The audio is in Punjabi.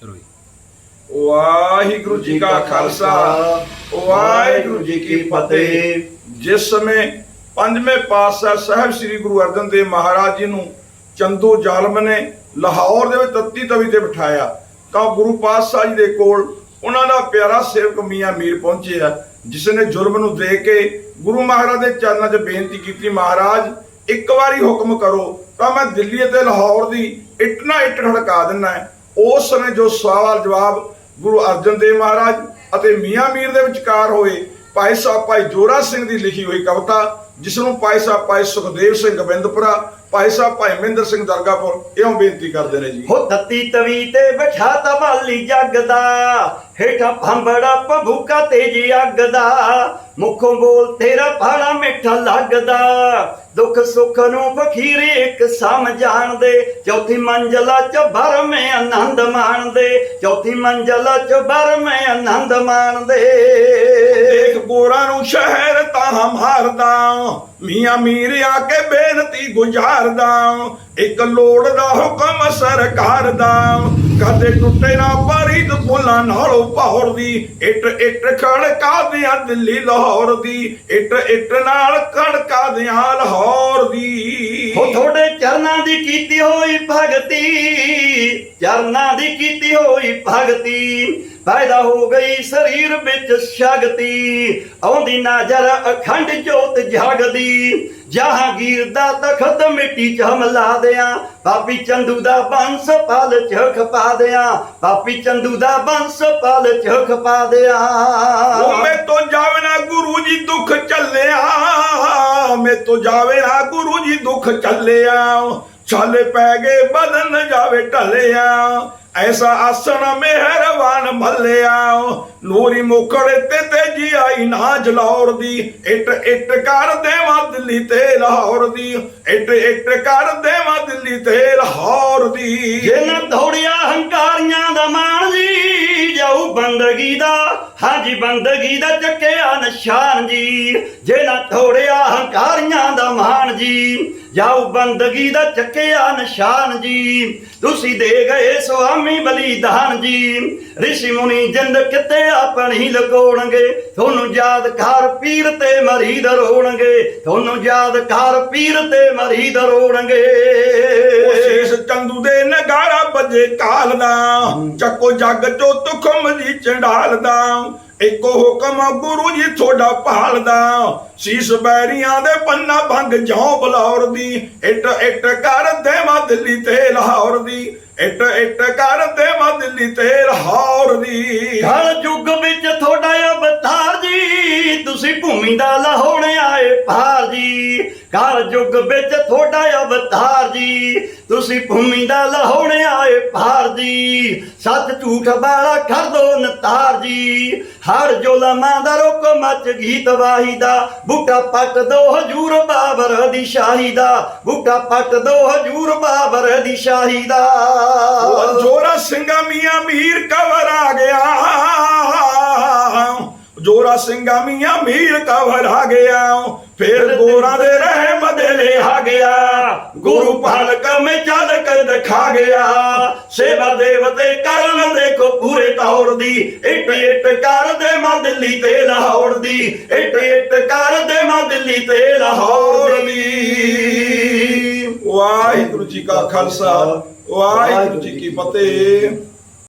ਸ਼ੁਰੂ ਜੀ ਵਾਹਿਗੁਰੂ ਜੀ ਕਾ ਖਾਲਸਾ, ਵਾਹਿਗੁਰੂ ਜੀ ਕੀ ਫਤਿਹ। ਜਿਸ ਸਮੇਂ ਪੰਜਵੇਂ ਪਾਤਸ਼ਾਹ ਸਾਹਿਬ ਸ੍ਰੀ ਗੁਰੂ ਅਰਜਨ ਦੇਵ ਮਹਾਰਾਜ ਜੀ ਨੂੰ ਚੰਦੂ ਜ਼ਾਲਮ ਨੇ ਲਾਹੌਰ ਦੇ ਵਿੱਚ ਤੱਤੀ ਤਵੀ ਤੇ ਬਿਠਾਇਆ, ਤਾਂ ਗੁਰੂ ਪਾਤਸ਼ਾਹ ਜੀ ਦੇ ਕੋਲ ਉਹਨਾਂ ਦਾ ਪਿਆਰਾ ਸੇਵਕ ਮੀਆਂ ਮੀਰ ਪਹੁੰਚਿਆ ਜਿਸ ਨੇ ਜ਼ੁਲਮ ਨੂੰ ਦੇਖ ਕੇ ਗੁਰੂ ਮਹਾਰਾਜ ਦੇ ਚਰਨਾਂ 'ਚ ਬੇਨਤੀ ਕੀਤੀ, ਮਹਾਰਾਜ, ਇੱਕ ਵਾਰੀ ਹੁਕਮ ਕਰੋ, ਤਾਂ ਮੈਂ ਦਿੱਲੀ ਅਤੇ ਲਾਹੌਰ ਦੀ ਇੱਟ ਨਾ ਇੱਟ ਖੜਕਾ ਦਿੰਨਾ ਉਸ ਸਮੇਂ ਜੋ ਸਵਾਲ ਜਵਾਬ ਗੁਰੂ ਅਰਜਨ ਦੇਵ ਮਹਾਰਾਜ ਅਤੇ ਮੀਆਂ ਮੀਰ ਦੇ ਵਿਚਕਾਰ ਹੋਏ, ਭਾਈ ਸਾਹਿਬ ਭਾਈ ਜੋਰਾ ਸਿੰਘ ਦੀ ਲਿਖੀ ਹੋਈ ਕਵਿਤਾ ਜਿਸ ਨੂੰ ਭਾਈ ਸਾਹਿਬ ਭਾਈ ਸੁਖਦੇਵ ਸਿੰਘ ਗੋਬਿੰਦਪੁਰਾ ਭਾਈ ਸਾਹਿਬ ਭਾਈ ਮਹਿੰਦਰ ਸਿੰਘ ਦਰਗਾਪੁਰ ਇਉਂ ਬੇਨਤੀ ਕਰਦੇ ਨੇ ਜੀ। ਹੋ ਤੱਤੀ ਤਵੀ ਤੇ ਬਿਠਾ ਤਵਾਲੀ ਜੱਗ ਦਾ ਹੇਠਾਂ ਫੰਬੜਾ ਭਭੂਕਾ ਤੇਜੀ ਅੱਗ ਦਾ ਮੁਖੋਂ ਬੋਲ ਤੇਰਾ ਭਾੜਾ ਮਿੱਠਾ ਲੱਗਦਾ। ਦੁੱਖ ਸੁੱਖ ਨੂੰ ਫਖੀਰੇ ਇੱਕ ਸਮ ਜਾਣਦੇ ਚੌਥੀ ਮੰਜ਼ਲਾ ਚ ਭਰ ਮੈਂ ਆਨੰਦ ਮਾਣਦੇ ਚੌਥੀ ਮੰਜ਼ਲਾ ਚ ਭਰ ਮੈਂ ਆਨੰਦ ਮਾਣਦੇ। ਦੇਖ ਗੋਰਾ ਨੂੰ ਸ਼ਹਿਰ ਤਾਂ ਮਾਰਦਾ ਮੀਆਂ ਮੀਰ ਆ ਕੇ ਬੇਨਤੀ ਗੁਜ਼ਾਰਦਾ, ਇੱਕ ਲੋੜ ਦਾ ਹੁਕਮ ਸਰਕਾਰ ਦਾ ਕਦੇ ਟੁੱਟੇ ਨਾ ਪਰੀਦ ਫੁੱਲਾਂ ਨਾਲੋਂ ਪਹਾੜ ਦੀ ਇੱਟ ਇੱਟ ਖੜਕਾ ਦਿਆਂ ਦਿੱਲੀ ਲਾਹੌਰ ਦੀ ਇੱਟ ਇੱਟ ਨਾਲ ਖੜਕਾ ਦਿਆਂ ਲਾਹੌਰ ਦੀ ਹੋ ਤੁਹਾਡੇ ਚਰਨਾਂ ਦੀ ਕੀਤੀ ਹੋਈ ਭਗਤੀ, ਚਰਨਾਂ ਦੀ ਕੀਤੀ ਹੋਈ ਭਗਤੀ। ਪੈਦਾ ਹੋ ਗਈ ਸਰੀਰ ਵਿੱਚ ਸ਼ਕਤੀ। ਆਉਂਦੀ ਨਜ਼ਰ ਅਖੰਡ ਜੋਤ ਜਗਦੀ। ਜਹਾਂਗੀਰ ਦਾ ਤਖਤ ਮਿੱਟੀ ਚ ਹਮਲਾ ਦਿਆਂ ਪਾਪੀ ਚੰਦੂ ਦਾ ਬੰਸ ਪਲ ਚ ਪਾ ਦਿਆਂ ਪਾਪੀ ਚੰਦੂ ਦਾ ਬੰਸ ਪਲ ਚ ਖਪਾ ਉਹ ਦਿਆਂ ਮੈਂ ਤੋਂ ਜਾਵੇ ਨਾ ਗੁਰੂ ਜੀ ਦੁੱਖ ਚੱਲਿਆ, ਮੈਂ ਤੋਂ ਜਾਵੇ ਨਾ ਗੁਰੂ ਜੀ ਦੁੱਖ ਚੱਲਿਆ। ਛਾਲੇ ਪੈ ਗਏ ਬਦਨ ਜਾਵੇ ਢਲਿਆ। ਐਸਾ ਆਸਣ ਮਿਹਰਬਾਨ ਭੱਲਿਆ ਨੂਰੀ ਮੁਖੜੇ ਤੇ ਤੇਜੀ ਆਈ ਨਾ ਜਲੌਰ ਦੀ। ਇੱਟ ਇੱਟ ਕਰ ਦੇਵਾਂ ਦਿੱਲੀ ਤੇ ਲਾਹੌਰ ਦੀ। ਇੱਟ ਇੱਟ ਕਰ ਦੇਵਾਂ ਦਿੱਲੀ ਤੇ ਲਾਹੌਰ ਦੀ। ਜੇ ਨਾ ਦੌੜਿਆ ਹੰਕਾਰੀਆਂ ਦਾ ਮਾਣ ਜੀ, ਜਾਊ ਬੰਦਗੀ ਦਾ, ਹਾਂਜੀ, ਬੰਦਗੀ ਦਾ ਚੱਕਿਆ ਨਿਸ਼ਾਨ ਜੀ। ਜੇ ਨਾ ਦੌੜਿਆ ਹੰਕਾਰੀਆਂ ਜੀ। ਜਾਊ ਬੰਦਗੀ ਦਾ ਚੱਕਿਆ ਨਿਸ਼ਾਨ ਜੀ। ਤੁਸੀਂ ਦੇ ਗਏ ਸੁਆਮੀ ਬਲੀਦਾਨ ਜੀ। ਰਿਸ਼ੀ ਮੁਨੀ ਜਿੰਦ ਕਿਤੇ ਆਪਣੀ ਲਗਾਉਣਗੇ ਤੁਹਾਨੂੰ ਯਾਦ ਕਰ ਪੀਰ ਤੇ ਮਰੀਦ ਰੋਣਗੇ ਤੁਹਾਨੂੰ ਯਾਦ ਕਰ ਪੀਰ ਤੇ ਮਰੀਦ ਰੋਣਗੇ ਉਹ ਸ਼ੀਸ਼ ਚੰਦੂ ਦੇ ਨਗਾਰਾ ਵੱਜੇ ਕਾਲ ਦਾ ਚੱਕੋ ਜੱਗ ਚੋ ਤੁਖਮ ਦੀ ਚੰਡਾਲ ਦਾ ਇੱਕੋ ਹੁਕਮ ਗੁਰੂ ਜੀ ਤੁਹਾਡਾ ਭਾਲਦਾ। ਸ਼ੀਸ਼ ਬੈਰੀਆਂ ਦੇ ਪੰਨਾ ਭੰਗ ਜਾਉ ਬਲੌਰ ਦੀ। ਇੱਟ ਇੱਟ ਕਰ ਦੇਵਾਂ ਦਿੱਲੀ ਤੇ ਲਾਹੌਰ ਦੀ। ਇੱਟ ਇੱਟ ਕਰ ਦੇਵਾਂ ਦਿੱਲੀ ਤੇ ਲਾਹੌਰ ਦੀ। ਜੀ ਕਲ ਯੁੱਗ ਵਿੱਚ ਤੁਹਾਡਾ ਅਵਤਾਰ ਜੀ। ਤੁਸੀਂ ਭੂਮੀ ਦਾ ਲਾਹੌਣੇ ਆਏ ਭਾਰ ਜੀ। ਸੱਚ ਝੂਠ ਵਾਲਾ ਕਰ ਦੋ ਨਤਾਰ ਜੀ। ਹਰ ਜੁਲਮਾਂ ਦਾ ਰੁਕ ਮਚ ਗੀਤ ਵਾਹੀ ਦਾ ਬੂਟਾ ਪੱਟ ਦੋ ਹਜੂਰ ਬਾਬਰ ਦੀ ਸ਼ਾਹੀ ਦਾ। ਬੂਟਾ ਪੱਟ ਦੋ ਹਜੂਰ ਬਾਬਰ ਦੀ ਸ਼ਾਹੀ ਦਾ। ਜੋਰਾ ਸਿੰਘਾ ਮੀਆਂ ਮੀਰ ਕਵਰ ਆ ਗਿਆ। ਜੋਰਾ ਸਿੰਘਾ ਮੀਆਂ ਮੀਰ ਕਵਰ ਆ ਗਿਆ। ਫਿਰ ਗੋਰਾ ਦੇ ਰਹਿਮ ਦੇ ਲੈ ਆ ਗਿਆ। ਗੁਰੂ ਪਾਲਕ ਮੇ ਚੱਲ ਕੇ ਦਿਖਾ ਗਿਆ। ਸੇਵਾ ਦੇਵਤੇ ਕਰਨ ਦੇਖੋ ਪੂਰੇ ਤੌਰ ਦੀ। ਇੱਟ ਇੱਟ ਕਰ ਦੇ ਮਾਂ ਦਿੱਲੀ ਤੇ ਲਾਹੌਰ ਦੀ। ਇੱਟ ਇੱਟ ਕਰ ਦੇ ਮਾਂ ਦਿੱਲੀ ਤੇ ਲਾਹੌਰ ਦੀ। ਵਾਹਿਗੁਰੂ ਜੀ ਕਾ ਖਾਲਸਾ ਵਾਹਿਗੁਰੂ ਜੀ ਕੀ ਫਤਿਹ।